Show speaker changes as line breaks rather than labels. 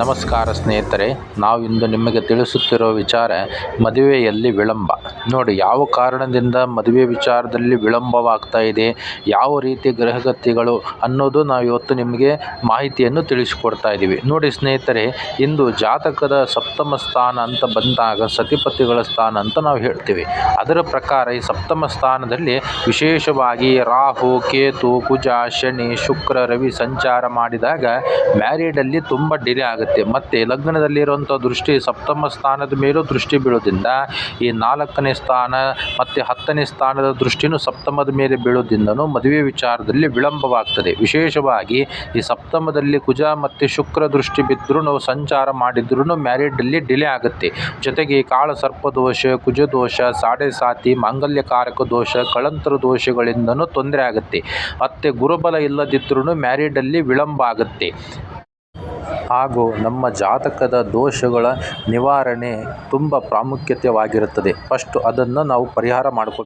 ನಮಸ್ಕಾರ ಸ್ನೇಹಿತರೆ, ನಾವು ಇಂದು ನಿಮಗೆ ತಿಳಿಸುತ್ತಿರುವ ವಿಚಾರ ಮದುವೆಯಲ್ಲಿ ವಿಳಂಬ. ನೋಡಿ, ಯಾವ ಕಾರಣದಿಂದ ಮದುವೆ ವಿಚಾರದಲ್ಲಿ ವಿಳಂಬವಾಗ್ತಾ ಇದೆ, ಯಾವ ರೀತಿ ಗ್ರಹಗತಿಗಳು ಅನ್ನೋದು ನಾವು ಇವತ್ತು ನಿಮಗೆ ಮಾಹಿತಿಯನ್ನು ತಿಳಿಸಿಕೊಡ್ತಾ ಇದ್ದೀವಿ. ನೋಡಿ ಸ್ನೇಹಿತರೆ, ಇಂದು ಜಾತಕದ ಸಪ್ತಮ ಸ್ಥಾನ ಅಂತ ಬಂದಾಗ, ಸತಿಪತಿಗಳ ಸ್ಥಾನ ಅಂತ ನಾವು ಹೇಳ್ತೀವಿ. ಅದರ ಪ್ರಕಾರ ಈ ಸಪ್ತಮ ಸ್ಥಾನದಲ್ಲಿ ವಿಶೇಷವಾಗಿ ರಾಹು, ಕೇತು, ಕುಜ, ಶನಿ, ಶುಕ್ರ, ರವಿ ಸಂಚಾರ ಮಾಡಿದಾಗ ಮ್ಯಾರಿಡಲ್ಲಿ ತುಂಬ ಡಿಲೇ ಆಗುತ್ತೆ. ಮತ್ತು ಲಗ್ನದಲ್ಲಿರುವಂಥ ದೃಷ್ಟಿ ಸಪ್ತಮ ಸ್ಥಾನದ ಮೇಲೂ ದೃಷ್ಟಿ ಬೀಳೋದ್ರಿಂದ ಈ ನಾಲ್ಕನೇ ಸ್ಥಾನ ಮತ್ತು ಹತ್ತನೇ ಸ್ಥಾನದ ದೃಷ್ಟಿನೂ ಸಪ್ತಮದ ಮೇಲೆ ಬೀಳೋದ್ರಿಂದನೂ ಮದುವೆ ವಿಚಾರದಲ್ಲಿ ವಿಳಂಬವಾಗ್ತದೆ. ವಿಶೇಷವಾಗಿ ಈ ಸಪ್ತಮದಲ್ಲಿ ಕುಜ ಮತ್ತು ಶುಕ್ರ ದೃಷ್ಟಿ ಬಿದ್ದರೂ ನಾವು ಸಂಚಾರ ಮಾಡಿದ್ರೂ ಮ್ಯಾರಿಡಲ್ಲಿ ಡಿಲೇ ಆಗುತ್ತೆ. ಜೊತೆಗೆ ಕಾಳ ಸರ್ಪ ದೋಷ, ಕುಜ ದೋಷ, ಸಾಡೆ ಸಾತಿ, ಮಾಂಗಲ್ಯಕಾರಕ ದೋಷ, ಕಳಂತರ ದೋಷಗಳಿಂದನೂ ತೊಂದರೆ ಆಗುತ್ತೆ. ಮತ್ತು ಗುರುಬಲ ಇಲ್ಲದಿದ್ರೂ ಮ್ಯಾರಿಡಲ್ಲಿ ವಿಳಂಬ ಆಗುತ್ತೆ. ಹಾಗೂ ನಮ್ಮ ಜಾತಕದ ದೋಷಗಳ ನಿವಾರಣೆ ತುಂಬ ಪ್ರಾಮುಖ್ಯತೆಯಾಗಿರುತ್ತದೆ ಫಸ್ಟ್ ಅದನ್ನು ನಾವು ಪರಿಹಾರ ಮಾಡ್ಕೊ